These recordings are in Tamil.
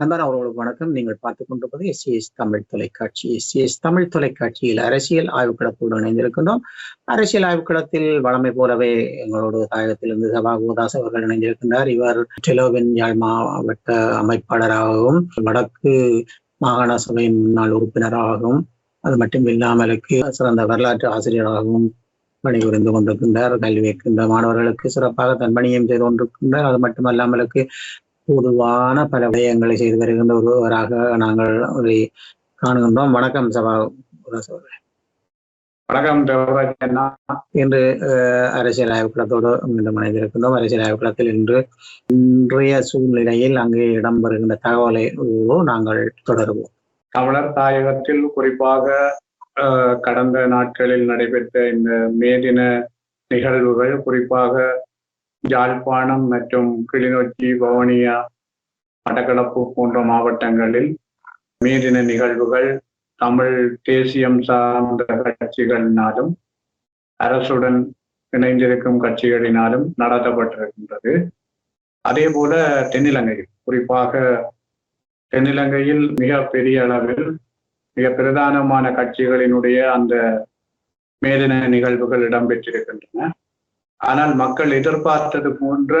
அன்பான அவர்களுக்கு வணக்கம். நீங்கள் பார்த்துக் கொண்டிருப்பது எஸ்சிஎஸ் தமிழ் தொலைக்காட்சி. எஸ்சிஎஸ் தமிழ் தொலைக்காட்சியில் அரசியல் ஆய்வுக்கூடத்தோடு இணைந்திருக்கின்றோம். அரசியல் ஆய்வுக்கூடத்தில் வளமை போலவே எங்களோட தாயகத்திலிருந்து சபா கோதாஸ் அவர்கள் இணைந்திருக்கின்றார். இவர் டெலோவின் யாழ் மாவட்ட அமைப்பாளராகவும் வடக்கு மாகாண சபையின் முன்னாள் உறுப்பினராகவும் அது மட்டும் இல்லாமலுக்கு சிறந்த வரலாற்று ஆசிரியராகவும் பணிபுரிந்து கொண்டிருக்கின்றார். கல்வி வைக்கின்ற மாணவர்களுக்கு சிறப்பாக தன் பணியும் செய்து கொண்டிருக்கின்றார். அது மட்டுமல்லாமலுக்கு பொதுவான பல விடயங்களை செய்து வருகின்ற ஒருவராக நாங்கள் அவரை காணுகின்றோம். வணக்கம் சபா. வணக்கம் இன்று அரசியல் ஆய்வுக்களத்தோடு மீண்டும் இணைந்திருக்கின்றோம். அரசியல் ஆய்வுக்களத்தில் இன்று இன்றைய சூழ்நிலையில் அங்கே இடம்பெறுகின்ற தகவலை நாங்கள் தொடருவோம். தமிழர் தாயகத்தில் குறிப்பாக கடந்த நாட்களில் நடைபெற்ற இந்த மே தின நிகழ்வுகள் குறிப்பாக யாழ்ப்பாணம் மற்றும் கிளிநொச்சி வவுனியா மட்டக்களப்பு போன்ற மாவட்டங்களில் மீறின நிகழ்வுகள் தமிழ் தேசியம் சார்ந்த கட்சிகளினாலும் அரசுடன் இணைந்திருக்கும் கட்சிகளினாலும் நடத்தப்பட்டிருக்கின்றது. அதே போல தென்னிலங்கையில் குறிப்பாக தென்னிலங்கையில் மிக பெரிய அளவில் மிக பிரதானமான கட்சிகளினுடைய அந்த மேதின நிகழ்வுகள் இடம்பெற்றிருக்கின்றன. ஆனால் மக்கள் எதிர்பார்த்தது போன்ற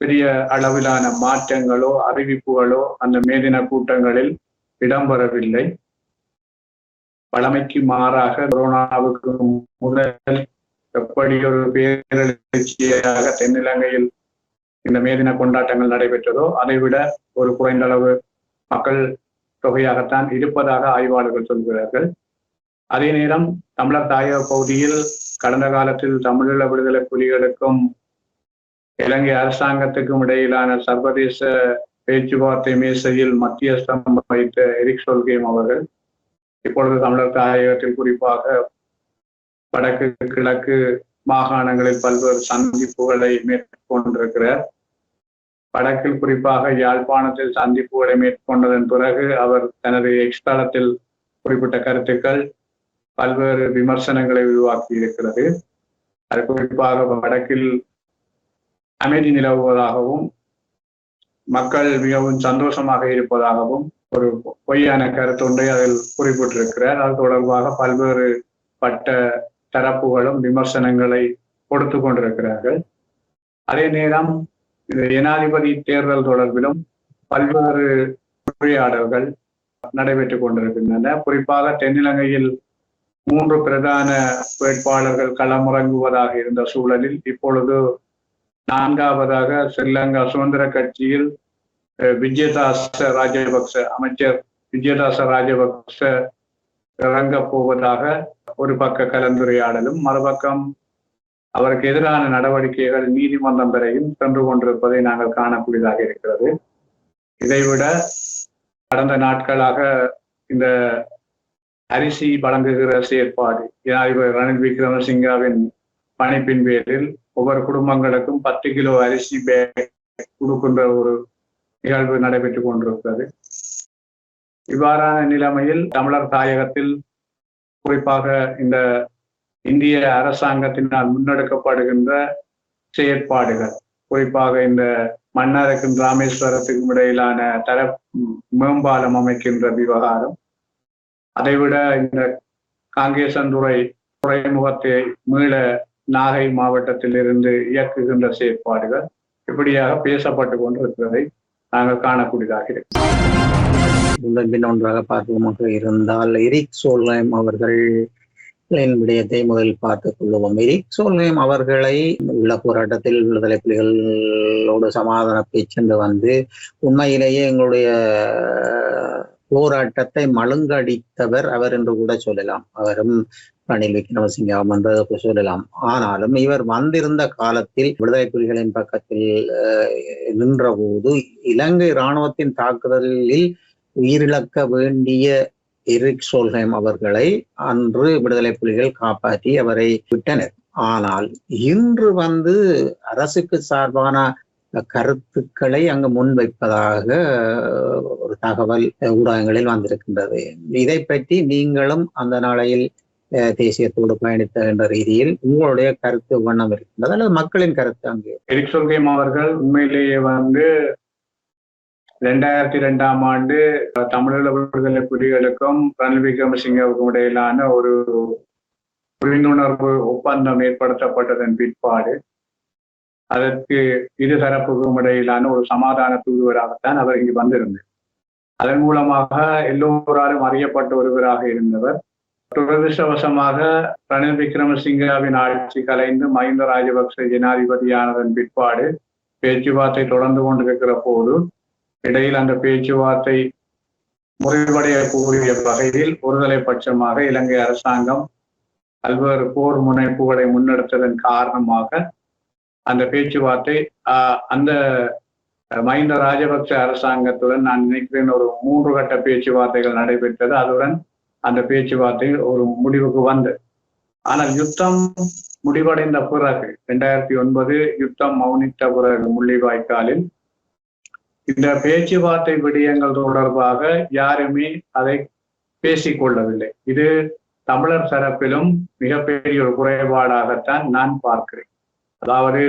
பெரிய அளவிலான மாற்றங்களோ அறிவிப்புகளோ அந்த மேதின கூட்டங்களில் இடம்பெறவில்லை. பழமைக்கு மாறாக கொரோனாவுக்கு முதல் எப்படி ஒரு பேரெழுச்சியாக தென்னிலங்கையில் இந்த மேதின கொண்டாட்டங்கள் நடைபெற்றதோ அதைவிட ஒரு குறைந்த அளவு மக்கள் தொகையாகத்தான் இருப்பதாக ஆய்வாளர்கள் சொல்கிறார்கள். அதே நேரம் தமிழர் தாயக பகுதியில் கடந்த காலத்தில் தமிழீழ விடுதலை புலிகளுக்கும் இலங்கை அரசாங்கத்துக்கும் இடையிலான சர்வதேச பேச்சுவார்த்தை மேசையில் மத்தியஸ்தம் வைத்த எரிக் சொல்கேம் அவர்கள் இப்பொழுது தமிழர் தாயகத்தில் குறிப்பாக வடக்கு கிழக்கு மாகாணங்களில் பல்வேறு சந்திப்புகளை மேற்கொண்டிருக்கிறார். வடக்கில் குறிப்பாக யாழ்ப்பாணத்தில் சந்திப்புகளை மேற்கொண்டதன் பிறகு அவர் தனது எக்ஸ்தலத்தில் குறிப்பிட்ட கருத்துக்கள் பல்வேறு விமர்சனங்களை உருவாக்கி இருக்கிறது அது குறிப்பாக வடக்கில் அமைதி நிலவுவதாகவும் மக்கள் மிகவும் சந்தோஷமாக இருப்பதாகவும் ஒரு பொய்யான கருத்தொன்றை அதில் குறிப்பிட்டிருக்கிறார். அது தொடர்பாக பல்வேறு பட்ட தரப்புகளும் விமர்சனங்களை கொடுத்து கொண்டிருக்கிறார்கள். அதே நேரம் ஜனாதிபதி தேர்தல் தொடர்பிலும் பல்வேறு உரையாடல்கள் நடைபெற்றுக் கொண்டிருக்கின்றன. குறிப்பாக தென்னிலங்கையில் மூன்று பிரதான வேட்பாளர்கள் களமிறங்குவதாக இருந்த சூழலில் இப்பொழுது நான்காவதாக ஸ்ரீலங்கா சுதந்திர கட்சியில் விஜயதாச ராஜபக்ச அமைச்சர் விஜயதாச ராஜபக்ச இறங்கப் போவதாக ஒரு பக்க கலந்துரையாடலும் மறுபக்கம் அவருக்கு எதிரான நடவடிக்கைகள் நீதிமன்றம் வரையும் சென்று கொண்டிருப்பதை நாங்கள் காணக்கூடியதாக இருக்கிறது. இதைவிட கடந்த நாட்களாக இந்த அரிசி வழங்குகிற செயற்பாடு. ஜனாதிபதி ரணில் விக்ரமசிங்காவின் பணிப்பின் பேரில் ஒவ்வொரு குடும்பங்களுக்கும் பத்து கிலோ அரிசி பேக் கொடுக்கின்ற ஒரு நிகழ்வு நடைபெற்றுக் கொண்டிருக்கிறது. இவ்வாறான நிலைமையில் தமிழர் தாயகத்தில் குறிப்பாக இந்த இந்திய அரசாங்கத்தினால் முன்னெடுக்கப்படுகின்ற செயற்பாடுகள் குறிப்பாக இந்த மன்னாருக்கும் ராமேஸ்வரத்துக்கும் இடையிலான தர மேம்பாலம் அமைக்கின்ற விவகாரம் அதைவிட இந்த காங்கேசன்துறை துறைமுகத்தை மீள நாகை மாவட்டத்தில் இருந்து இயக்குகின்ற செயற்பாடுகள் இப்படியாக பேசப்பட்டு கொண்டிருக்கிறதை நாங்கள் காணக்கூடியதாக இருக்கிறோம் பின் ஒன்றாக பார்ப்போமாக இருந்தால் எரிக் சோல்ஹைம் அவர்கள் விடயத்தை முதலில் பார்த்துக் கொள்வோம். எரிக் சோல்ஹைம் அவர்களை உள்ள போராட்டத்தில் விடுதலை புலிகளோடு சமாதான பேச்சென்று வந்து உண்மையிலேயே எங்களுடைய போராட்டத்தை மழுங்கடித்தவர் அவர் என்று கூட சொல்லலாம். அவரும் ரணில் விக்ரமசிங்கம் என்று சொல்லலாம். ஆனாலும் இவர் வந்திருந்த காலத்தில் விடுதலை புலிகளின் பக்கத்தில் நின்றபோது இலங்கை இராணுவத்தின் தாக்குதலில் உயிரிழக்க வேண்டிய எரிக் சோல்ஹேம் அவர்களை அன்று விடுதலை புலிகள் காப்பாற்றி அவரை விட்டனர். ஆனால் இன்று வந்து அரசுக்கு சார்பான கருத்துக்களை அங்கு முன்வைப்பதாக ஒரு தகவல் ஊடகங்களில் வந்திருக்கின்றது. இதை பற்றி நீங்களும் அந்த நாளையில் தேசியத்தோடு பயணித்த என்ற ரீதியில் உங்களுடைய கருத்து வண்ணம் இருக்கின்றது அல்லது மக்களின் கருத்து அங்கு எரிக் சொல்கேம் அவர்கள் உண்மையிலேயே வந்து ரெண்டாயிரத்தி ரெண்டாம் ஆண்டு தமிழீழ விடுதலை புலிகளுக்கும் ரணில் விக்ரமசிங்கவுக்கும் இடையிலான ஒரு புரிந்துணர்வு ஒப்பந்தம் ஏற்படுத்தப்பட்டதன் பிற்பாடு அதற்கு இரு தரப்புக்கும் இடையிலான ஒரு சமாதான தூதுவராகத்தான் அவர் இங்கு வந்திருந்தார். அதன் மூலமாக எல்லோராலும் அறியப்பட்ட ஒருவராக இருந்தவர். துரதிருஷ்டவசமாக ரணில் விக்ரமசிங்காவின் ஆட்சி கலைந்து மஹிந்த ராஜபக்ச ஜனாதிபதியானதன் பிற்பாடு பேச்சுவார்த்தை தொடர்ந்து கொண்டிருக்கிற போது இடையில் அந்த பேச்சுவார்த்தை முறைவடையக்கூடிய வகையில் ஒருதலை பட்சமாக இலங்கை அரசாங்கம் பல்வேறு போர் முனைப்புகளை முன்னெடுத்ததன் காரணமாக அந்த பேச்சுவார்த்தை அந்த மஹிந்த ராஜபக்ச அரசாங்கத்துடன் நான் நினைக்கிறேன் ஒரு மூன்று கட்ட பேச்சுவார்த்தைகள் நடைபெற்றது. அதுடன் அந்த பேச்சுவார்த்தை ஒரு முடிவுக்கு வந்தது ஆனால் யுத்தம் முடிவடைந்த பிறகு இரண்டாயிரத்தி ஒன்பது யுத்தம் மௌனித்த பிறகு முள்ளிவாய்க்காலில் இந்த பேச்சுவார்த்தை விடயங்கள் தொடர்பாக யாருமே அதை பேசிக்கொள்ளவில்லை. இது தமிழர் தரப்பிலும் மிகப்பெரிய ஒரு குறைபாடாகத்தான் நான் பார்க்கிறேன். அதாவது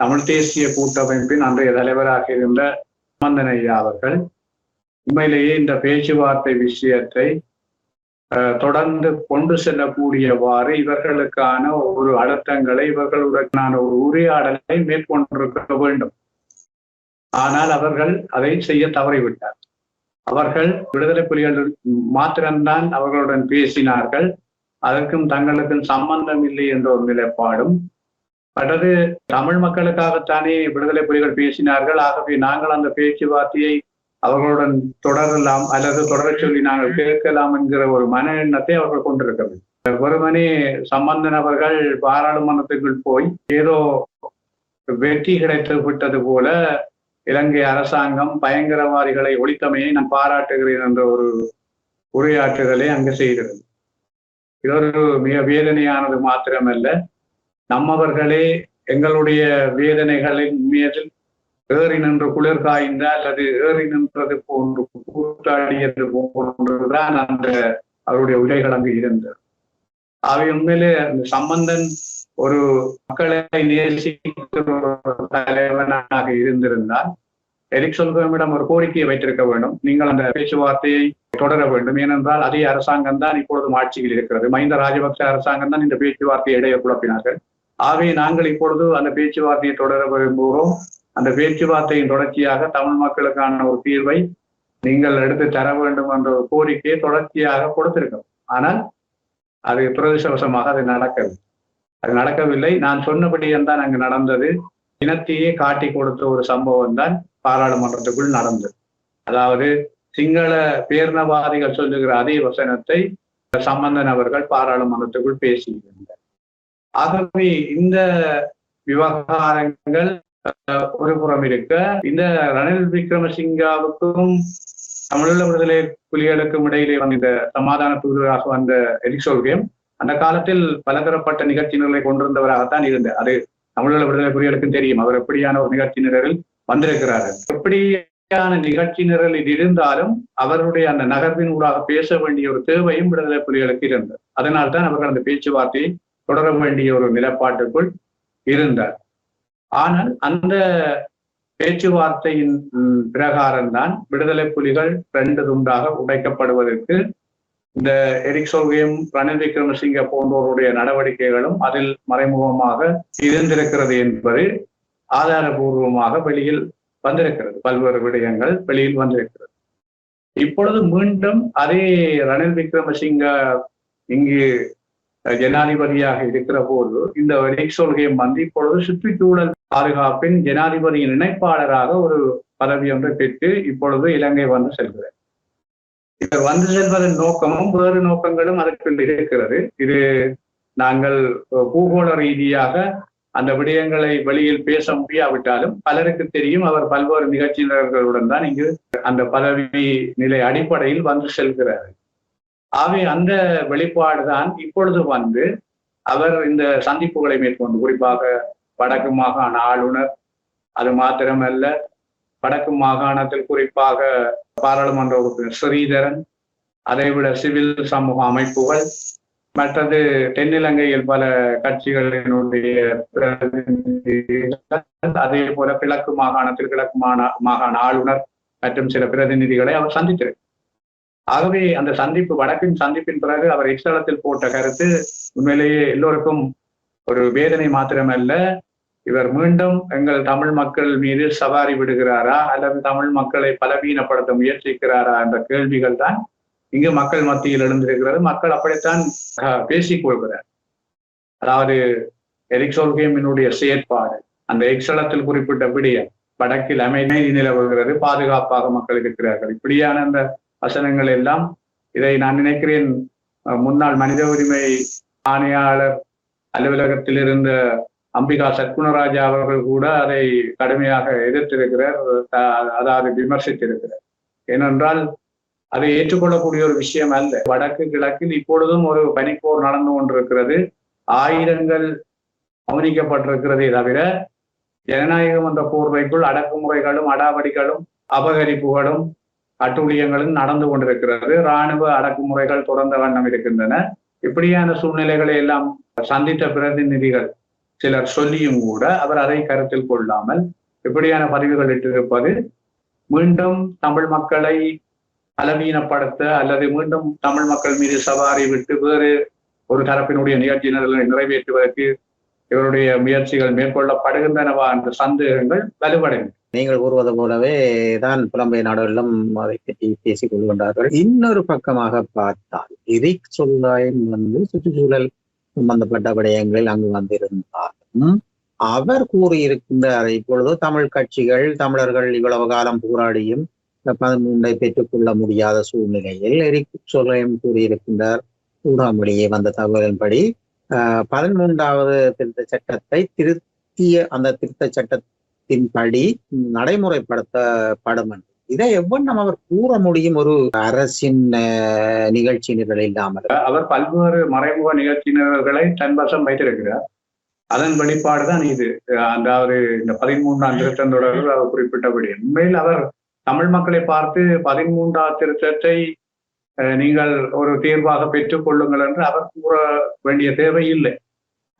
தமிழ் தேசிய கூட்டமைப்பின் அன்றைய தலைவராக இருந்த சம்பந்தனையா அவர்கள் உண்மையிலேயே இந்த பேச்சுவார்த்தை விஷயத்தை தொடர்ந்து கொண்டு செல்லக்கூடியவாறு இவர்களுக்கான ஒரு அழுத்தங்களை இவர்களுடனான ஒரு உரையாடலை மேற்கொண்டிருக்க வேண்டும். ஆனால் அவர்கள் அதை செய்ய தவறிவிட்டார். அவர்கள் விடுதலை புலிகள் மாத்திரம்தான் அவர்களுடன் பேசினார்கள். அதற்கும் தங்களுக்கும் சம்பந்தம் இல்லை என்ற ஒரு நிலைப்பாடும் அல்லது தமிழ் மக்களுக்காகத்தானே விடுதலை புலிகள் பேசினார்கள். ஆகவே நாங்கள் அந்த பேச்சுவார்த்தையை அவர்களுடன் தொடரலாம் அல்லது தொடர சொல்லி நாங்கள் கேட்கலாம் என்கிற ஒரு மன எண்ணத்தை அவர்கள் கொண்டிருக்கவில்லை. வெறுமனே சம்பந்தன் அவர்கள் பாராளுமன்றத்துக்குள் போய் ஏதோ வெற்றி கிடைத்து விட்டது போல இலங்கை அரசாங்கம் பயங்கரவாதிகளை ஒழித்தமையை நான் பாராட்டுகிறேன் என்ற ஒரு உரையாற்றுதலை அங்கு செய்கிறது. இது ஒரு மிக வேதனையானது மாத்திரமல்ல. நம்மவர்களே எங்களுடைய வேதனைகளின் மீதில் ஏறி நின்று குளிர் காய்ந்த அல்லது ஏறி நின்றது போன்று கூட்டாடியது போன்றுதான் அந்த அவருடைய உடைகள் அங்கு இருந்தது. அவை உண்மையிலே அந்த சம்பந்தன் ஒரு மக்களை நேசிக்கிற தலைவனாக இருந்திருந்தால் எரிக் சொல்வமிடம் ஒரு கோரிக்கையை வைத்திருக்க வேண்டும். நீங்கள் அந்த பேச்சுவார்த்தையை தொடர வேண்டும். ஏனென்றால் அதே அரசாங்கம் தான் இப்பொழுதும் ஆட்சியில் இருக்கிறது. மஹிந்த ராஜபக்ச அரசாங்கம் தான் இந்த பேச்சுவார்த்தையை இடையே குழப்பினார்கள். ஆகவே நாங்கள் இப்பொழுது அந்த பேச்சுவார்த்தையை தொடர விரும்புகிறோம். அந்த பேச்சுவார்த்தையின் தொடர்ச்சியாக தமிழ் மக்களுக்கான ஒரு தீர்வை நீங்கள் எடுத்து தர வேண்டும் என்ற ஒரு கோரிக்கையை தொடர்ச்சியாக கொடுத்திருக்கோம் ஆனால் அது துரதிருஷ்டவசமாக அது நடக்கவில்லை. அது நடக்கவில்லை. நான் சொன்னபடியே தான் அங்கு நடந்தது. இனத்தையே காட்டி கொடுத்த ஒரு சம்பவம் தான் பாராளுமன்றத்துக்குள் நடந்தது. அதாவது சிங்கள பேர்ணவாதிகள் சொல்லுகிற அதே வசனத்தை சம்பந்தன் அவர்கள் பாராளுமன்றத்துக்குள் பேசுகிறார் ஆகவே இந்த விவகாரங்கள் ஒரு புறம் இருக்க இந்த ரணில் விக்ரமசிங்காவுக்கும் தமிழீழ விடுதலை புலிகளுக்கும் இடையிலே வந்த இந்த சமாதான தூதுவராக வந்த எரிசோவியம் அந்த காலத்தில் பலதரப்பட்ட நிகழ்ச்சியினர்களை கொண்டிருந்தவராகத்தான் இருந்தார் அது தமிழீழ விடுதலை புலிகளுக்கும் தெரியும். அவர் எப்படியான ஒரு நிகழ்ச்சி நிரலில் வந்திருக்கிறார்கள் எப்படியான நிகழ்ச்சி நிரலில் இருந்தாலும் அவருடைய அந்த நகர்வின் ஊடாக பேச வேண்டிய ஒரு தேவையும் விடுதலை புலிகளுக்கு இருந்தது. அதனால் தான் அவர்கள் அந்த பேச்சுவார்த்தையை தொடர வேண்டிய ஒரு நிலப்பாட்டுக்குள் இருந்தார். ஆனால் அந்த பேச்சுவார்த்தையின் பிரகாரம்தான் விடுதலை புலிகள் ரெண்டு துண்டாக உடைக்கப்படுவதற்கு இந்த எரிக் சொல்கையும் ரணில் விக்ரமசிங்க போன்றோருடைய நடவடிக்கைகளும் அதில் மறைமுகமாக இருந்திருக்கிறது என்பது ஆதாரபூர்வமாக வெளியில் வந்திருக்கிறது. பல்வேறு விடயங்கள் வெளியில் வந்திருக்கிறது. இப்பொழுது மீண்டும் அதே ரணில் விக்ரமசிங்க இங்கு ஜனாதிபதியாக இருக்கிற போது இந்த எரிக் சொல்கையும் வந்து இப்பொழுது சுற்றுச்சூழல் பாதுகாப்பின் ஜனாதிபதியின் இணைப்பாளராக ஒரு பதவி ஒன்றை பெற்று இப்பொழுது இலங்கை வந்து செல்கிறார். இவர் வந்து செல்வதன் நோக்கமும் வேறு நோக்கங்களும் அதற்குள் இருக்கிறது. இது நாங்கள் பூகோள ரீதியாக அந்த விடயங்களை வெளியில் பேச முடியாவிட்டாலும் பலருக்கு தெரியும் அவர் பல்வேறு நிகழ்ச்சியினர்களுடன் தான் இங்கு அந்த பதவி நிலை அடிப்படையில் வந்து செல்கிறார். ஆகவே அந்த வெளிப்பாடு தான் இப்பொழுது வந்து அவர் இந்த சந்திப்புகளை மேற்கொண்டு குறிப்பாக வடக்கு மாகாண ஆளுநர் அது மாத்திரமல்ல வடக்கு மாகாணத்தில் குறிப்பாக பாராளுமன்ற உறுப்பினர் ஸ்ரீதரன் அதைவிட சிவில் சமூக அமைப்புகள் மற்றது தென்னிலங்கையில் பல கட்சிகளினுடைய அதே போல கிழக்கு மாகாணத்தில் கிழக்கு மாகாண ஆளுநர் மற்றும் சில பிரதிநிதிகளை அவர் சந்தித்திருக்கிறார். ஆகவே அந்த சந்திப்பு வடக்கின் சந்திப்பின் பிறகு அவர் எக்ஸ்தலத்தில் போட்ட கருத்து உண்மையிலேயே எல்லோருக்கும் ஒரு வேதனை மாத்திரமல்ல. இவர் மீண்டும் எங்கள் தமிழ் மக்கள் மீது சவாரி விடுகிறாரா அல்லது தமிழ் மக்களை பலவீனப்படுத்த முயற்சிக்கிறாரா என்ற கேள்விகள் தான் இங்கு மக்கள் மத்தியில் எழுந்திருக்கிறது. மக்கள் அப்படித்தான் அஹ், பேசிக் கொள்கிறார். அதாவது எரிக்சோல்கேமினுடைய செயற்பாடு அந்த எக்ஸலத்தில் குறிப்பிட்ட விடிய வடக்கில் அமைதி நிலவுகிறது பாதுகாப்பாக மக்கள் இருக்கிறார்கள். இப்படியான அந்த வசனங்கள் எல்லாம் இதை நான் நினைக்கிறேன் முன்னாள் மனித உரிமை ஆணையாளர் அலுவலகத்தில் இருந்த அம்பிகா சத்குணராஜா அவர்கள் கூட அதை கடுமையாக எதிர்த்திருக்கிறார் அதாவது விமர்சித்திருக்கிறார். ஏனென்றால் அதை ஏற்றுக்கொள்ளக்கூடிய ஒரு விஷயம் அல்ல. வடக்கு கிழக்கில் இப்பொழுதும் ஒரு பனிப்போர் நடந்து கொண்டிருக்கிறது. ஆயுதங்கள் கவனிக்கப்பட்டிருக்கிறதே தவிர ஜனநாயகம் என்ற போர்வைக்குள் அடக்குமுறைகளும் அடாவடிகளும் அபகரிப்புகளும் அட்டூழியங்களும் நடந்து கொண்டிருக்கிறது. இராணுவ அடக்குமுறைகள் தொடர்ந்த வண்ணம் இருக்கின்றன. இப்படியான சூழ்நிலைகளை எல்லாம் சந்தித்த பிரதிநிதிகள் சிலர் சொல்லியும் கூட அவர் அதை கருத்தில் கொள்ளாமல் இப்படியான பதிவுகள் இட்டிருப்பது மீண்டும் தமிழ் மக்களை பலவீனப்படுத்த அல்லது மீண்டும் தமிழ் மக்கள் மீது சவாரி விட்டு வேறு ஒரு தரப்பினுடைய நிகழ்ச்சி நிறைவேற்றுவதற்கு இவருடைய முயற்சிகள் மேற்கொள்ளப்படுகின்றனவா என்ற சந்தேகங்கள் வலுவடைந்தது நீங்கள் கூறுவது போலவே தான் புலம்பெய நாடுகளிலும் அதை பற்றி பேசிக் கொள்கின்றார்கள். இன்னொரு பக்கமாக பார்த்தால் எரிக் சொல்லாயம் வந்து சுற்றுச்சூழல் சம்பந்தப்பட்ட விடயங்களில் அங்கு வந்திருந்தாலும் அவர் கூறியிருக்கின்றார் இப்பொழுது தமிழ் கட்சிகள் தமிழர்கள் இவ்வளவு காலம் போராடியும் பதிமூன்றை பெற்றுக்கொள்ள முடியாத சூழ்நிலையில் எரிக் சொல்லாயம் கூறியிருக்கின்றார். ஊடகமொழியே வந்த தகவலின்படி ஆஹ் பதிமூன்றாவது திருத்த சட்டத்தை திருத்திய அந்த திருத்த சட்டத்தின்படி நடைமுறைப்படுத்தப்படும் என்று. இதை எவ்வண்ணம் அவர் கூற முடியும் ஒரு அரசின் நிகழ்ச்சி நிரல் இல்லாமல்? அவர் பல்வேறு மறைமுக நிகழ்ச்சியினர்களை தன் வசம் வைத்திருக்கிறார். அதன் வெளிப்பாடுதான் இது. அந்த அதாவது இந்த பதிமூன்றாம் திருத்தம் தொடர்பில் அவர் குறிப்பிட்டபடி. உண்மையில் அவர் தமிழ் மக்களை பார்த்து பதிமூன்றாம் திருத்தத்தை அஹ், நீங்கள் ஒரு தீர்வாக பெற்றுக் கொள்ளுங்கள் என்று அவர் கூற வேண்டிய தேவை இல்லை.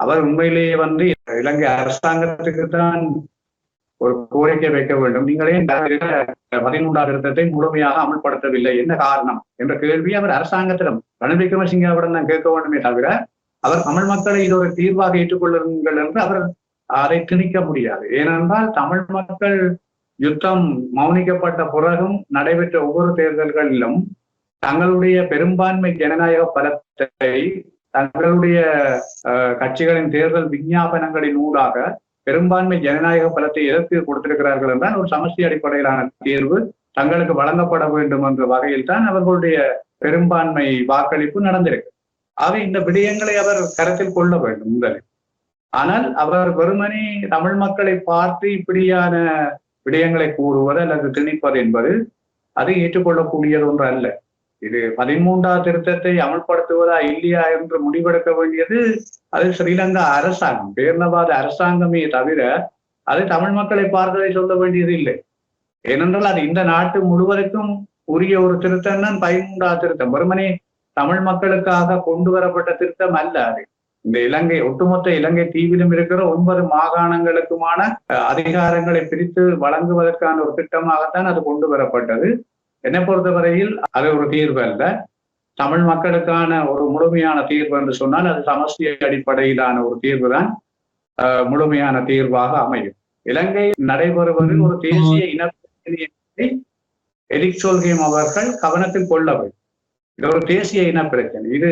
அவர் உண்மையிலேயே வந்து இலங்கை அரசாங்கத்துக்கு தான் ஒரு கோரிக்கை வைக்க வேண்டும். நீங்களே இந்த பதிமூன்றாம் திருத்தத்தை முழுமையாக அமல்படுத்தவில்லை. என்ன காரணம்? என்ற கேள்வி அவர் அரசாங்கத்திடம் ரணில் விக்ரமசிங்கவிடம் தான் கேட்க வேண்டுமே தவிர அவர் தமிழ் மக்களை இது ஒரு தீர்வாக ஏற்றுக்கொள்ளுங்கள் என்று அவர் அதை திணிக்க முடியாது. ஏனென்றால் தமிழ் மக்கள் யுத்தம் மௌனிக்கப்பட்ட பிறகும் நடைபெற்ற ஒவ்வொரு தேர்தல்களிலும் தங்களுடைய பெரும்பான்மை ஜனநாயக பலத்தை தங்களுடைய அஹ், கட்சிகளின் தேர்தல் விஞ்ஞாபனங்களின் ஊடாக பெரும்பான்மை ஜனநாயக பலத்தை எதற்கு கொடுத்திருக்கிறார்கள் என்றால் ஒரு சமஷ்டி அடிப்படையிலான தேர்வு தங்களுக்கு வழங்கப்பட வேண்டும் என்ற வகையில் தான் அவர்களுடைய பெரும்பான்மை வாக்களிப்பு நடந்திருக்கு. ஆக இந்த விடயங்களை அவர் கருத்தில் கொள்ள வேண்டும் முதலில். ஆனால் அவர் வெறுமனே தமிழ் மக்களை பார்த்து இப்படியான விடயங்களை கூறுவது அல்லது திணிப்பது என்பது அது ஏற்றுக்கொள்ளக்கூடியது ஒன்று அல்ல. இது பதிமூன்றாம் திருத்தத்தை அமல்படுத்துவதா இல்லையா என்று முடிவெடுக்க வேண்டியது அது ஸ்ரீலங்கா அரசாங்கம் பேர்ணவாத அரசாங்கமே தவிர அது தமிழ் மக்களை பார்த்ததை சொல்ல வேண்டியது இல்லை. ஏனென்றால் அது இந்த நாட்டு முழுவதற்கும் உரிய ஒரு திருத்தம் தான் பதிமூன்றாம் திருத்தம். வெறுமனே தமிழ் மக்களுக்காக கொண்டு வரப்பட்ட திருத்தம் அல்ல அது. இந்த இலங்கை ஒட்டுமொத்த இலங்கை தீவிலும் இருக்கிற ஒன்பது மாகாணங்களுக்குமான அதிகாரங்களை பிரித்து வழங்குவதற்கான ஒரு திட்டமாகத்தான் அது கொண்டு வரப்பட்டது. என்னை பொறுத்தவரையில் அது ஒரு தீர்வு அல்ல. தமிழ் மக்களுக்கான ஒரு முழுமையான தீர்வு என்று சொன்னால் அது சமஷ்டி அடிப்படையிலான ஒரு தீர்வு தான் முழுமையான தீர்வாக அமையும். இலங்கை நடைபெறுவது ஒரு தேசிய இனப்பிரச்சனையை எரிக் சொல்கேம் அவர்கள் கவனத்தில் கொள்ள வேண்டும். இது ஒரு தேசிய இன பிரச்சனை இது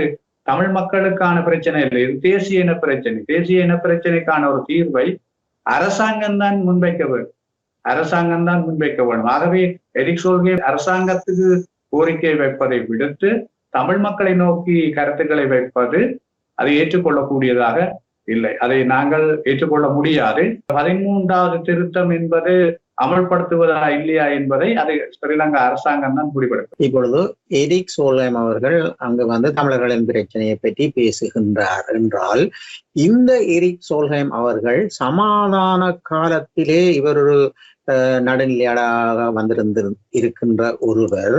தமிழ் மக்களுக்கான பிரச்சனை இல்லை இது தேசிய இன பிரச்சனை தேசிய இன பிரச்சனைக்கான ஒரு தீர்வை அரசாங்கம் தான் முன்வைக்க வேண்டும். அரசாங்கம் தான் முன்வைக்க வேண்டும். ஆகவே எரிக் சோல்கே அரசாங்கத்துக்கு கோரிக்கை வைப்பதை விடுத்து தமிழ் மக்களை நோக்கி கருத்துக்களை வைப்பது அதை ஏற்றுக்கொள்ளக்கூடியதாக இல்லை. அதை நாங்கள் ஏற்றுக்கொள்ள முடியாது. பதிமூன்றாவது திருத்தம் என்பது அமல்படுத்துவதா இல்லையா என்பதை அதை ஸ்ரீலங்கா அரசாங்கம் தான் முடிவெடுக்கும் இப்பொழுது எரிக் சோலேம் அவர்கள் அங்கு வந்து தமிழர்களின் பிரச்சனையை பற்றி பேசுகின்றார் என்றால் இந்த எரிக் சோல்ஹேம் அவர்கள் சமாதான காலத்திலே இவர் ஒரு அஹ், நடுநிலையாளராக வந்திருந்து இருக்கின்ற ஒருவர்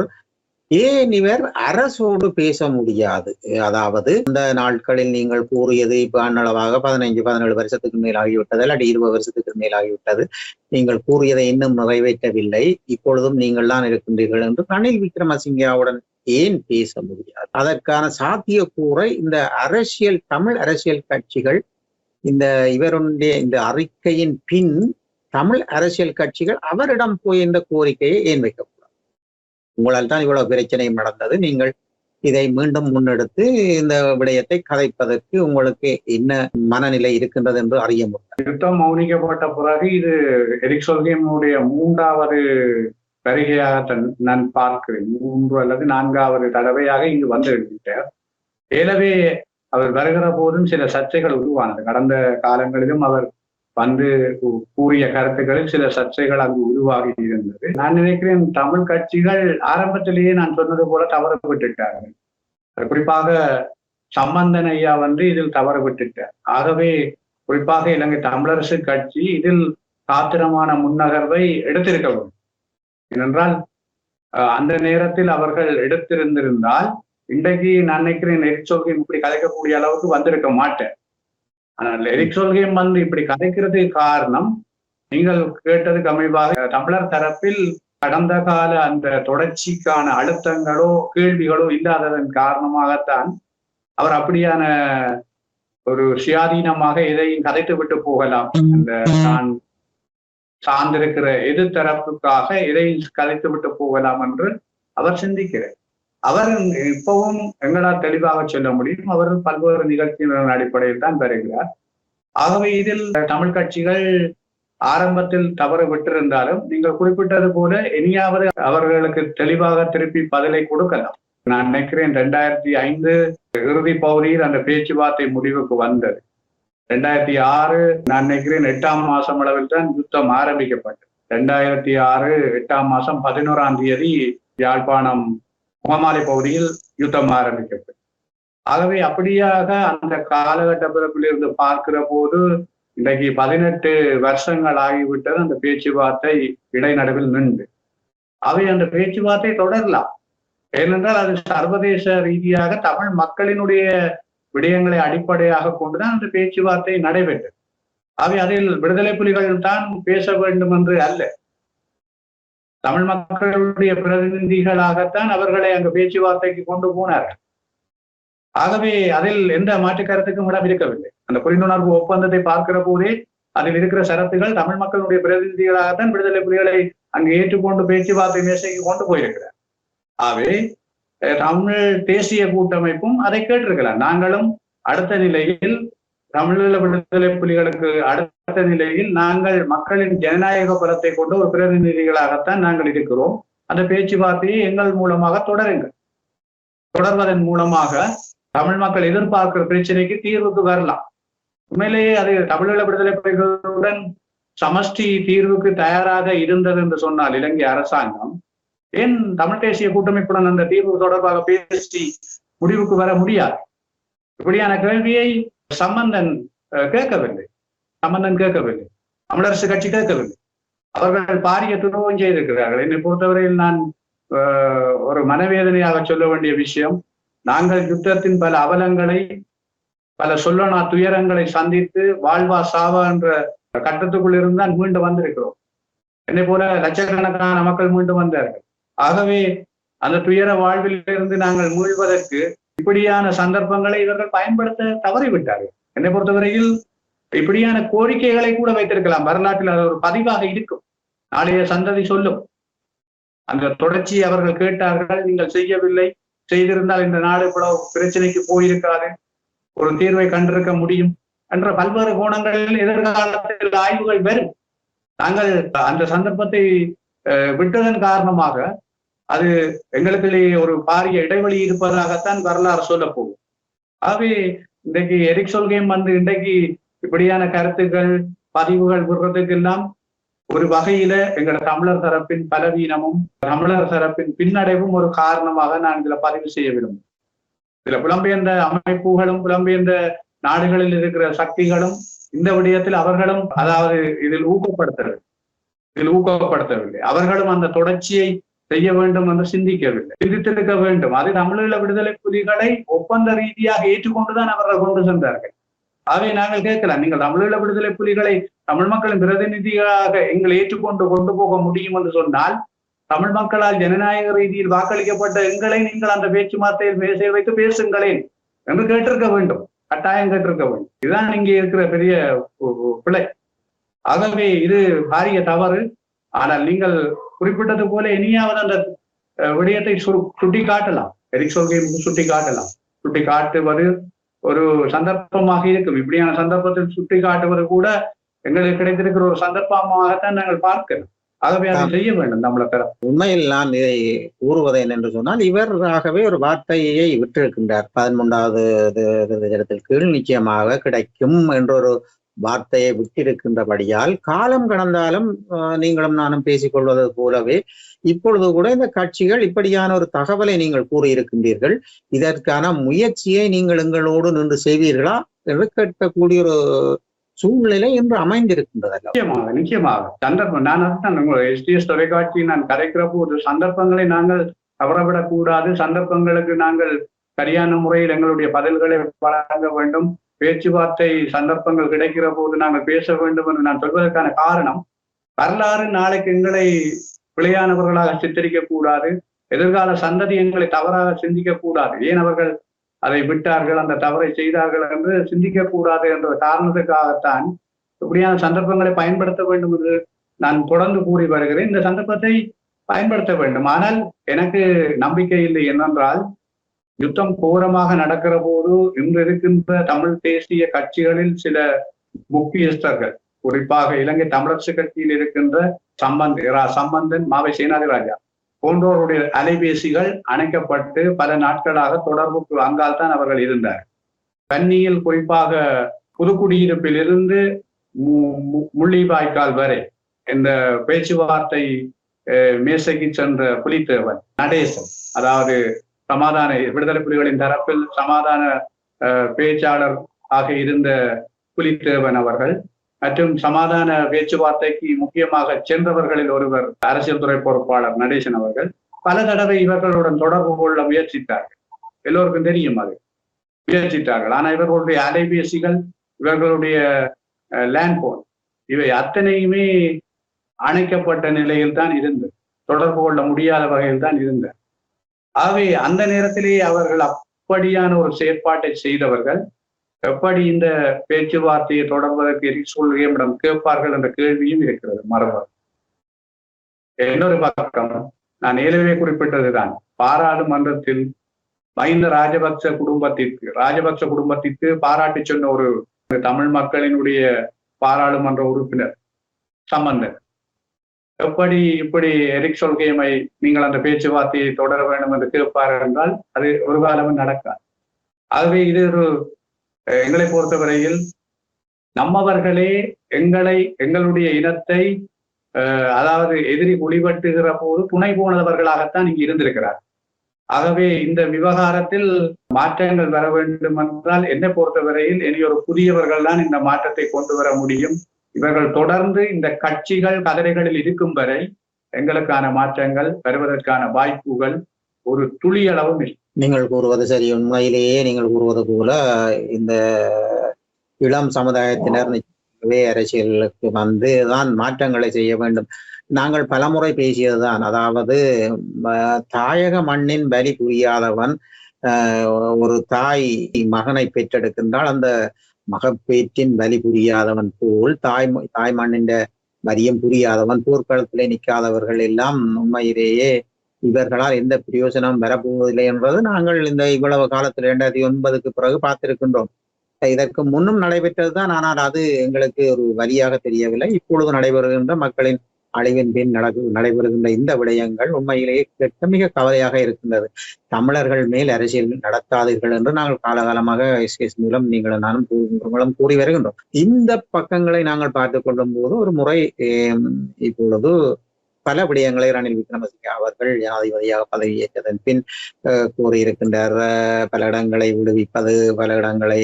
ஏன் இவர் அரசோடு பேச முடியாது? அதாவது இந்த நாட்களில் நீங்கள் கூறியது இப்ப அன்னளவாக பதினைஞ்சு பதினேழு வருஷத்துக்கு மேலாகிவிட்டது இல்லாட்டி இருபது வருஷத்துக்கு மேலாகிவிட்டது. நீங்கள் கூறியதை இன்னும் நிறைவேற்றவில்லை. இப்பொழுதும் நீங்கள் தான் இருக்கின்றீர்கள் என்று ரணில் விக்ரமசிங்காவுடன் ஏன் பேச முடியாது? அதற்கான சாத்தியக்கூறை இந்த அரசியல் தமிழ் அரசியல் கட்சிகள் இந்த இவருடைய இந்த அறிக்கையின் பின் தமிழ் அரசியல் கட்சிகள் அவரிடம் போய் இந்த கோரிக்கையை ஏன் வைக்கக்கூடாது? உங்களால் தான் இவ்வளவு பிரச்சனையும் நடந்தது. நீங்கள் இதை மீண்டும் முன்னெடுத்து இந்த விடயத்தை கதைப்பதற்கு உங்களுக்கு என்ன மனநிலை இருக்கின்றது என்று அறிய முடியும். யுத்தம் மௌனிக்கப்பட்ட பிறகு இது எரிக் சொல்கையினுடைய மூன்றாவது வருகையாக தன் நான் பார்க்கிறேன். மூன்று அல்லது நான்காவது தடவையாக இங்கு வந்து விட்டார். ஏலவே அவர் வருகிற போதும் சில சர்ச்சைகள் உருவானது. கடந்த காலங்களிலும் அவர் வந்து கூறிய கருத்துக்களில் சில சர்ச்சைகள் அங்கு உருவாகி இருந்தது நான் நினைக்கிறேன் தமிழ் கட்சிகள் ஆரம்பத்திலேயே நான் சொன்னது போல தவறு விட்டுட்டார்கள் குறிப்பாக சம்பந்தன் ஐயா வந்து இதில் தவறு விட்டுட்டார் ஆகவே குறிப்பாக இலங்கை தமிழரசு கட்சி இதில் காத்திரமான முன்னகர்வை எடுத்திருக்க வேண்டும். ஏனென்றால் அந்த நேரத்தில் அவர்கள் எடுத்திருந்திருந்தால் இன்றைக்கு நான் நினைக்கிறேன் எரிச்சொல்கையும் இப்படி கலைக்கக்கூடிய அளவுக்கு வந்திருக்க மாட்டேன். ஆனால் எரிச்சொல்கையும் வந்து இப்படி கலைக்கிறதுக்கு காரணம் நீங்கள் கேட்டதுக்கு அமைவாக தமிழர் தரப்பில் கடந்த கால அந்த தொடர்ச்சிக்கான அழுத்தங்களோ கேள்விகளோ இல்லாததன் காரணமாகத்தான் அவர் அப்படியான ஒரு சுயாதீனமாக எதையும் கதைத்து விட்டு போகலாம். அந்த நான் சார்ந்திருக்கிற எதிர்த்தரப்புக்காக எதையும் கதைத்து விட்டு போகலாம் என்று அவர் சிந்திக்கிறார். அவர் இப்பவும் எங்களால் தெளிவாக சொல்ல முடியும். அவர் பல்வேறு நிகழ்ச்சியின் அடிப்படையில் தான் பெறுகிறார் ஆகவே இதில் தமிழ் கட்சிகள் ஆரம்பத்தில் தவறு விட்டிருந்தாலும் நீங்கள் குறிப்பிட்டது போல இனியாவது அவர்களுக்கு தெளிவாக திருப்பி பதிலை கொடுக்கலாம். நான் நினைக்கிறேன் ரெண்டாயிரத்தி ஐந்து இறுதி பகுதியில் அந்த பேச்சுவார்த்தை முடிவுக்கு வந்தது. ரெண்டாயிரத்தி ஆறு நான் நினைக்கிறேன் எட்டாம் மாசம் அளவில் தான் யுத்தம் ஆரம்பிக்கப்பட்டது. ரெண்டாயிரத்தி ஆறு எட்டாம் மாசம் பதினோராம் தேதி யாழ்ப்பாணம் முகமாலை பகுதியில் யுத்தம் ஆரம்பிக்கப்பட்டது ஆகவே அப்படியாக அந்த காலகட்ட இருந்து பார்க்கிற போது இன்றைக்கு பதினெட்டு வருஷங்கள் ஆகிவிட்டது அந்த பேச்சுவார்த்தை இடைநடுவில் நின்று. அவை அந்த பேச்சுவார்த்தை தொடரலாம். ஏனென்றால் அது சர்வதேச ரீதியாக தமிழ் மக்களினுடைய விடயங்களை அடிப்படையாக கொண்டுதான் அந்த பேச்சுவார்த்தை நடைபெற்றது. அவை அதில் விடுதலை புலிகள் தான் பேச வேண்டும் என்று அல்ல. தமிழ் மக்களுடைய பிரதிநிதிகளாகத்தான் அவர்களை அங்கு பேச்சுவார்த்தைக்கு கொண்டு போனார்கள். ஆகவே அதில் எந்த மாற்று கருத்துக்கும் இடம் இருக்கவில்லை. அந்த புரிந்துணர்வு ஒப்பந்தத்தை பார்க்கிற போதே அதில் இருக்கிற சரத்துகள் தமிழ் மக்களுடைய பிரதிநிதிகளாகத்தான் விடுதலை புலிகளை அங்கு ஏற்றுக்கொண்டு பேச்சுவார்த்தை மேசைக்கு கொண்டு போயிருக்கிறார். ஆகவே தமிழ் தேசிய கூட்டமைப்பும் அதை கேட்டிருக்கலாம் நாங்களும் அடுத்த நிலையில் தமிழீழ விடுதலை புலிகளுக்கு அடுத்த நிலையில் நாங்கள் மக்களின் ஜனநாயக பலத்தை கொண்டு ஒரு பிரதிநிதிகளாகத்தான் நாங்கள் இருக்கிறோம். அந்த பேச்சுவார்த்தையை எங்கள் மூலமாக தொடருங்கள். தொடர்வதன் மூலமாக தமிழ் மக்கள் எதிர்பார்க்கிற பிரச்சனைக்கு தீர்வுக்கு வரலாம் உண்மையிலேயே அது தமிழீழ விடுதலை புலிகளுடன் சமஷ்டி தீர்வுக்கு தயாராக இருந்தது என்று சொன்னால் இலங்கை அரசாங்கம் ஏன் தமிழ் தேசிய கூட்டமைப்புடன் அந்த தீர்வு தொடர்பாக பேசி முடிவுக்கு வர முடியாது? இப்படியான கேள்வியை சம்பந்தன் கேட்கவில்லை. சம்பந்தன் கேட்கவில்லை. தமிழரசு கட்சி கேட்கவில்லை. அவர்கள் பாரிய துரோகம் செய்திருக்கிறார்கள். என்னை பொறுத்தவரையில் நான் ஒரு மனவேதனையாக சொல்ல வேண்டிய விஷயம் நாங்கள் யுத்தத்தின் பல அவலங்களை பல சொல்லனா துயரங்களை சந்தித்து வாழ்வா சாவா என்ற கட்டத்துக்குள் இருந்தால் மீண்டு வந்திருக்கிறோம். என்னை போல லட்சக்கணக்கான மக்கள் மீண்டு வந்தார்கள். ஆகவே அந்த துயர வாழ்விலிருந்து நாங்கள் மீள்வதற்கு இப்படியான சந்தர்ப்பங்களை இவர்கள் பயன்படுத்த தவறிவிட்டார்கள். என்னை பொறுத்தவரையில் இப்படியான கோரிக்கைகளை கூட வைத்திருக்கலாம். வரலாற்றில் அது ஒரு பதிவாக இருக்கும். நாளைய சந்ததி சொல்லும். அந்த தொடர்ச்சி அவர்கள் கேட்டார்கள் நீங்கள் செய்யவில்லை. செய்திருந்தால் இந்த நாடு இவ்வளவு பிரச்சனைக்கு போயிருக்காது. ஒரு தீர்வை கண்டிருக்க முடியும். என்ற பல்வேறு கோணங்களில் எதிர்காலத்தில் ஆய்வுகள் வரும். நாங்கள் அந்த சந்தர்ப்பத்தை விட்டதன் காரணமாக அது எங்களுக்கு ஒரு பாரிய இடைவெளி இருப்பதாகத்தான் வரலாறு சொல்ல போகும். ஆகவே இன்றைக்கு எரிக் சொல்கேம் வந்து இன்றைக்கு இப்படியான கருத்துக்கள் பதிவுகள் விடுறதுக்கெல்லாம் ஒரு வகையில எங்களோட தமிழர் தரப்பின் பலவீனமும் தமிழர் தரப்பின் பின்னடைவும் ஒரு காரணமாக நான் இதுல பதிவு செய்ய விரும்பும் இதுல புலம்பெயர்ந்த அமைப்புகளும் புலம்பெயர்ந்த நாடுகளில் இருக்கிற சக்திகளும் இந்த விடயத்தில் அவர்களும் அதாவது இதில் ஊக்கப்படுத்தவில்லை. இதில் ஊக்கப்படுத்தவில்லை. அவர்களும் அந்த தொடர்ச்சியை செய்ய வேண்டும் என்று சிந்திக்கவில்லை. சிந்தித்திருக்க வேண்டும். அது தமிழீழ விடுதலை புலிகளை ஒப்பந்த ரீதியாக ஏற்றுக்கொண்டுதான் அவர்கள் கொண்டு சென்றார்கள். ஆகவே நாங்கள் கேட்கலாம். நீங்கள் தமிழீழ விடுதலை புலிகளை தமிழ் மக்களின் பிரதிநிதியாக எங்களை ஏற்றுக்கொண்டு கொண்டு போக முடியும் என்று சொன்னால் தமிழ் மக்களால் ஜனநாயக ரீதியில் வாக்களிக்கப்பட்ட எங்களை நீங்கள் அந்த பேச்சுவார்த்தையில் மேசையில் வைத்து பேசுங்களேன் என்று கேட்டிருக்க வேண்டும். கட்டாயம் கேட்டிருக்க வேண்டும். இதுதான் இங்கே இருக்கிற பெரிய பிழை. ஆகவே இது பாரிய தவறு. ஆனால் நீங்கள் குறிப்பிட்டது போல இனியாவது அந்த விடயத்தை சு- சுட்டி காட்டலாம் எரிக் சொல்கை சுட்டி காட்டலாம் சுட்டி காட்டுவது ஒரு சந்தர்ப்பமாக இருக்கும். இப்படியான சந்தர்ப்பத்தில் சுட்டி காட்டுவது கூட எங்களுக்கு கிடைத்திருக்கிற ஒரு சந்தர்ப்பமாகத்தான் நாங்கள் பார்க்கிறோம். ஆகவே அதை செய்ய வேண்டும் நம்மளை பெற. உண்மையில் நான் இதை கூறுவது என்னென்று சொன்னால் இவராகவே ஒரு வார்த்தையை விட்டிருக்கின்றார். பதிமூன்றாவது இடத்தில் கீழ் நிச்சயமாக கிடைக்கும் என்ற ஒரு வார்த்தையை விட்டிருக்கின்றபடியால் காலம் கடந்தாலும் நீங்களும் நானும் பேசிக்கொள்வது போலவே இப்பொழுது கூட இந்த கட்சிகள் இப்படியான ஒரு தகவலை நீங்கள் கூறியிருக்கின்றீர்கள். இதற்கான முயற்சியை நீங்கள் எங்களோடு நின்று செய்வீர்களா என்று கேட்கக்கூடிய ஒரு சூழ்நிலை இன்று அமைந்திருக்கின்றது நிச்சயமாக நிச்சயமாக. சந்தர்ப்பம் நான் அதுதான் எஸ்டிஎஸ் தொலைக்காட்சி நான் கரைக்கிற போது சந்தர்ப்பங்களை நாங்கள் தவறவிடக் கூடாது சந்தர்ப்பங்களுக்கு நாங்கள் சரியான முறையில் எங்களுடைய பதில்களை வழங்க வேண்டும். பேச்சுவார்த்தை சந்தர்ப்பங்கள் கிடைக்கிற போது நாங்கள் பேச வேண்டும் என்று நான் சொல்வதற்கான காரணம் வரலாறு நாளைக்கு எங்களை பிழையானவர்களாக சித்தரிக்க கூடாது எதிர்கால சந்ததி எங்களை தவறாக சிந்திக்க கூடாது. ஏன் அவர்கள் அதை விட்டார்கள் அந்த தவறை செய்தார்கள் என்று சிந்திக்க கூடாது என்ற காரணத்துக்காகத்தான் இப்படியான சந்தர்ப்பங்களை பயன்படுத்த வேண்டும் என்று நான் தொடர்ந்து கூறி வருகிறேன். இந்த சந்தர்ப்பத்தை பயன்படுத்த வேண்டும். ஆனால் எனக்கு நம்பிக்கை இல்லை என்னென்றால் யுத்தம் கோரமாக நடக்கிற போது இன்று இருக்கின்ற தமிழ் தேசிய கட்சிகளில் சில முக்கியஸ்தர்கள் குறிப்பாக இலங்கை தமிழரசு கட்சியில் இருக்கின்ற சம்பந்த் சம்பந்தன் மாவை சேனாதிராஜா போன்றோருடைய அலைபேசிகள் அணைக்கப்பட்டு பல நாட்களாக தொடர்புக்கு அங்கால் தான் அவர்கள் இருந்தார். கன்னியில் குறிப்பாக புதுக்குடியிருப்பிலிருந்து மு- மு- முள்ளிவாய்க்கால் வரை இந்த பேச்சுவார்த்தை அஹ், மேசைக்கு சென்ற புலித்தேவன் நடேசன் அதாவது சமாதான விடுதலை புலிகளின் தரப்பில் சமாதான பேச்சாளர் ஆக இருந்த புலித்தேவன் அவர்கள் மற்றும் சமாதான பேச்சுவார்த்தைக்கு முக்கியமாக சென்றவர்களில் ஒருவர் அரசியல் துறை பொறுப்பாளர் நடேசன் அவர்கள் பல தடவை இவர்களுடன் தொடர்பு கொள்ள முயற்சித்தார்கள். எல்லோருக்கும் தெரியும் அது. முயற்சித்தார்கள். ஆனால் இவர்களுடைய அலைபேசிகள் இவர்களுடைய லேண்ட் போன் இவை அத்தனையுமே அணைக்கப்பட்ட நிலையில் தான் இருந்தது. தொடர்பு கொள்ள முடியாத வகையில் தான் இருந்தது. ஆகவே அந்த நேரத்திலேயே அவர்கள் அப்படியான ஒரு செயற்பாட்டை செய்தவர்கள் எப்படி இந்த பேச்சுவார்த்தையை தொடர்வதற்கு சொல்கியமிடம் கேட்பார்கள் என்ற கேள்வியும் இருக்கிறது மரபு இன்னொரு பக்கம் நான் ஏற்கனவே குறிப்பிட்டதுதான் பாராளுமன்றத்தில் மஹிந்த ராஜபக்ச குடும்பத்திற்கு ராஜபக்ச குடும்பத்திற்கு பாராட்டி சொன்ன ஒரு தமிழ் மக்களினுடைய பாராளுமன்ற உறுப்பினர் சம்பந்தன். எப்படி இப்படி எரிக் சொல்கையமை நீங்கள் அந்த பேச்சுவார்த்தையை தொடர வேண்டும் என்று கேட்பார் என்றால் அது ஒரு காலமும் நடக்காது. ஆகவே இது ஒரு எங்களை பொறுத்தவரையில் நம்மவர்களே எங்களை எங்களுடைய இனத்தை அஹ், அதாவது எதிரி ஒளிபட்டுகிற போது துணை போனவர்களாகத்தான் இங்கு இருந்திருக்கிறார். ஆகவே இந்த விவகாரத்தில் மாற்றங்கள் வர வேண்டும் என்றால் என்னை பொறுத்தவரையில் இனி ஒரு புதியவர்கள் தான் இந்த மாற்றத்தை கொண்டு வர முடியும். இவர்கள் தொடர்ந்து இந்த கட்சிகள் கதிரைகளில் இருக்கும் வரை எங்களுக்கான மாற்றங்கள் பெறுவதற்கான வாய்ப்புகள் ஒரு துளி அளவும் இல்லை. நீங்கள் கூறுவது சரி. உண்மையிலேயே நீங்கள் கூறுவது போல இந்த இளம் சமுதாயத்தினர் நிச்சயமாகவே அரசியலுக்கு வந்து தான் மாற்றங்களை செய்ய வேண்டும். நாங்கள் பலமுறை பேசியதுதான். அதாவது தாயக மண்ணின் பலி புரியாதவன் ஆஹ், ஒரு தாய் மகனை பெற்றெடுக்கின்றால் அந்த மகப்பேற்றின் பலி புரியாதவன் போல் தாய் தாய் மண்ணின் வரியும் புரியாதவன் போர்க்களத்திலே நிற்காதவர்கள் எல்லாம் உண்மையிலேயே இவர்களால் எந்த பிரயோஜனம் வரப்போவதில்லை என்பது நாங்கள் இந்த இவ்வளவு காலத்தில் இரண்டாயிரத்தி ஒன்பதுக்கு பிறகு பார்த்திருக்கின்றோம். இதற்கு முன்னும் நடைபெற்றதுதான் ஆனால் அது எங்களுக்கு ஒரு வழியாக தெரியவில்லை. இப்பொழுது நடைபெறுகின்ற மக்களின் அழிவின் பின் நடக்கு நடைபெறுகின்ற இந்த விடயங்கள் உண்மையிலேயே கெட்ட மிக கவலையாக இருக்கின்றது. தமிழர்கள் மேல் அரசியல் நடத்தாதீர்கள் என்று நாங்கள் காலகாலமாக எஸ்கேஸ் மூலம் நீங்களும் நானும் மூலம் கூறி வருகின்றோம். இந்த பக்கங்களை நாங்கள் பார்த்து கொள்ளும் போது ஒரு முறை இப்பொழுது பல விடயங்களை ரணில் விக்ரமசிங்க அவர்கள் ஜனாதிபதியாக பதவியேற்றதன் பின் அஹ், கூறியிருக்கின்றார். பல இடங்களை விடுவிப்பது பல இடங்களை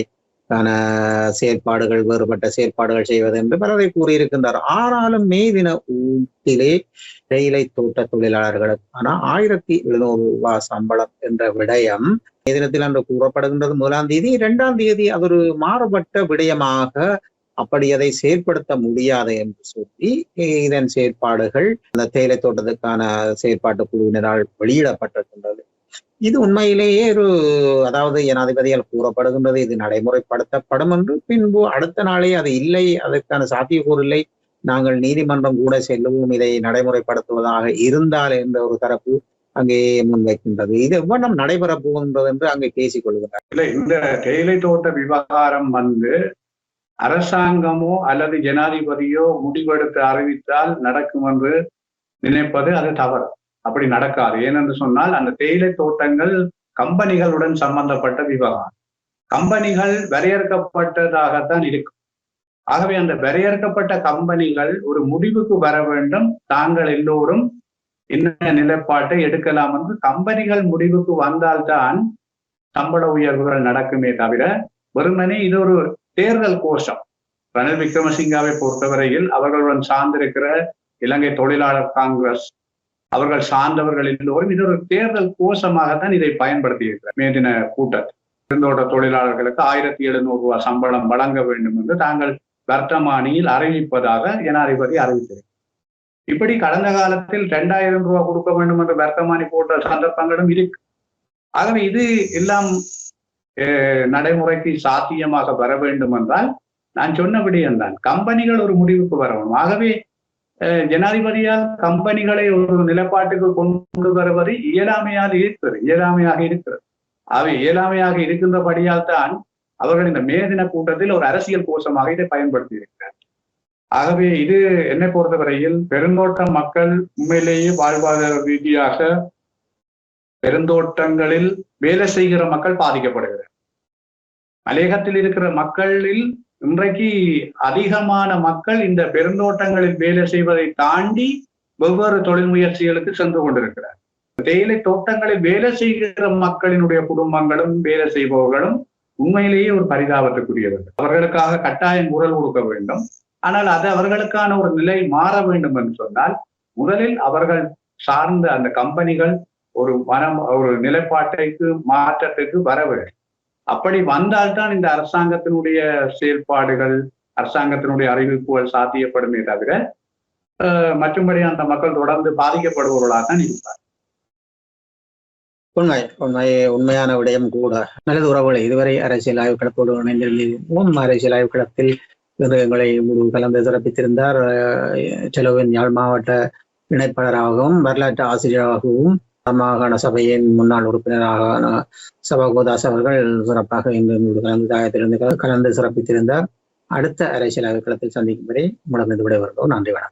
செயற்பாடுகள் வேறுபட்ட செயற்பாடுகள் செய்வது என்று பலரை கூறியிருக்கின்றார். ஆனாலும் மே தின ஊட்டிலே தேயிலை தோட்ட தொழிலாளர்களுக்கான ஆயிரத்தி எழுநூறு ரூபாய் சம்பளம் என்ற விடயம் மே தினத்தில் அன்று கூறப்படுகின்றது. முதலாம் தேதி இரண்டாம் தேதி அது ஒரு மாறுபட்ட விடயமாக அப்படி அதை செயற்படுத்த முடியாது என்று சொல்லி இதன் செயற்பாடுகள் அந்த தேயிலை தோட்டத்துக்கான செயற்பாட்டு குழுவினரால் வெளியிடப்பட்டிருக்கின்றது. இது உண்மையிலேயே ஒரு அதாவது ஜனாதிபதியால் கூறப்படுகின்றது இது நடைமுறைப்படுத்தப்படும் என்று. பின்பு அடுத்த நாளே அது இல்லை அதற்கான சாத்தியக்கூறு இல்லை. நாங்கள் நீதிமன்றம் கூட செல்லுவோம் இதை நடைமுறைப்படுத்துவதாக இருந்தால் என்ற ஒரு தரப்பு அங்கே முன்வைக்கின்றது. இது எவ்வளவு நடைபெறப் போகின்றது என்று அங்கே பேசிக் கொள்கிறார். இல்ல இந்த தேயிலை தோட்ட விவகாரம் வந்து அரசாங்கமோ அல்லது ஜனாதிபதியோ முடிவெடுத்து அறிவித்தால் நடக்கும் என்று நினைப்பது அது தவறு. அப்படி நடக்காது. ஏனென்று சொன்னால் அந்த தேயிலை தோட்டங்கள் கம்பெனிகளுடன் சம்பந்தப்பட்ட விவகாரம். கம்பெனிகள் வரையறுக்கப்பட்டதாகத்தான் இருக்கும். ஆகவே அந்த வரையறுக்கப்பட்ட கம்பெனிகள் ஒரு முடிவுக்கு வர வேண்டும். தாங்கள் எல்லோரும் என்ன நிலைப்பாட்டை எடுக்கலாம் என்று கம்பெனிகள் முடிவுக்கு வந்தால்தான் சம்பள உயர்வுகள் நடக்குமே தவிர வெறுமனே இது ஒரு தேர்தல் கோஷம். ரணில் விக்ரமசிங்காவை பொறுத்தவரையில் அவர்களுடன் சார்ந்திருக்கிற இலங்கை தொழிலாளர் காங்கிரஸ் அவர்கள் சார்ந்தவர்கள் எல்லோரும் இது ஒரு தேர்தல் கோஷமாகத்தான் இதை பயன்படுத்தி இருக்கிறார் மேதின கூட்டத்தில் பெருந்தோட்ட தொழிலாளர்களுக்கு ஆயிரத்தி எழுநூறு ரூபாய் சம்பளம் வழங்க வேண்டும் என்று தாங்கள் வர்த்தமானியில் அறிவிப்பதாக ஜனாதிபதி அறிவித்திருக்கிறார் இப்படி கடந்த காலத்தில் ரெண்டாயிரம் ரூபாய் கொடுக்க வேண்டும் என்று வர்த்தமானி போட்ட சந்தர்ப்பங்களும் இருக்கு. ஆகவே இது எல்லாம் நடைமுறைக்கு சாத்தியமாக வர வேண்டும் என்றால் நான் சொன்ன விடயம்தான் கம்பெனிகள் ஒரு முடிவுக்கு வரணும். ஆகவே ஜனாதிபதியால் கம்பெனிகளை ஒரு நிலப்பாட்டுக்கு கொண்டு வருவது இயலாமையால் இருக்கிறது இயலாமையாக இருக்கிறது. அவை இயலாமையாக இருக்கின்றபடியால் தான் அவர்கள் இந்த மே தின கூட்டத்தில் ஒரு அரசியல் கோஷமாக இதை பயன்படுத்தி இருக்கிறார் ஆகவே இது என்னை பொறுத்தவரையில் பெருந்தோட்ட மக்கள் உண்மையிலேயே வாழ்வாதார ரீதியாக பெருந்தோட்டங்களில் வேலை செய்கிற மக்கள் பாதிக்கப்படுகிறார் மலையகத்தில் இருக்கிற மக்களில் இன்றைக்கு அதிகமான மக்கள் இந்த பெருந்தோட்டங்களில் வேலை செய்வதை தாண்டி வெவ்வேறு தொழில் முயற்சிகளுக்கு சென்று கொண்டிருக்கிறார். தேயிலை தோட்டங்களில் வேலை செய்கிற மக்களினுடைய குடும்பங்களும் வேலை செய்பவர்களும் உண்மையிலேயே ஒரு பரிதாபத்துக்குரியவர்கள். அவர்களுக்காக கட்டாயம் குரல் கொடுக்க வேண்டும். ஆனால் அது அவர்களுக்கான ஒரு நிலை மாற வேண்டும் என்று சொன்னால் முதலில் அவர்கள் சார்ந்த அந்த கம்பெனிகள் ஒரு மனம் ஒரு நிலைப்பாட்டைக்கு மாற்றத்துக்கு வர வேண்டும். அப்படி வந்தால்தான் இந்த அரசாங்கத்தினுடைய செயல்பாடுகள் அரசாங்கத்தினுடைய அறிவிப்புகள் சாத்தியப்படுமே தவிர மற்றும்படி அந்த மக்கள் தொடர்ந்து பாதிக்கப்படுபவர்களாக தான் இருப்பார் உண்மை உண்மை உண்மையான விடயம் கூட. நல்லது உறவுகளை இதுவரை அரசியல் ஆய்வுக்களத்தோடு இணைந்திருந்தோம் அரசியல் ஆய்வுக்களத்தில் எங்களை கலந்து சிறப்பித்திருந்தார் செலவின் யாழ் மாவட்ட இணைப்பாளராகவும் வரலாற்று ஆசிரியராகவும் மாகாண சபையின் முன்னாள் உறுப்பினராக சபாகோதாஸ் அவர்கள் சிறப்பாக இன்று கலந்து தாயத்திலிருந்து கலந்து சிறப்பித்திருந்தார். அடுத்த அரசியல் அவைக்களத்தில் சந்திக்கும் வரை முடங்கிட்டு விடைபெறுகிறோம். நன்றி வணக்கம்.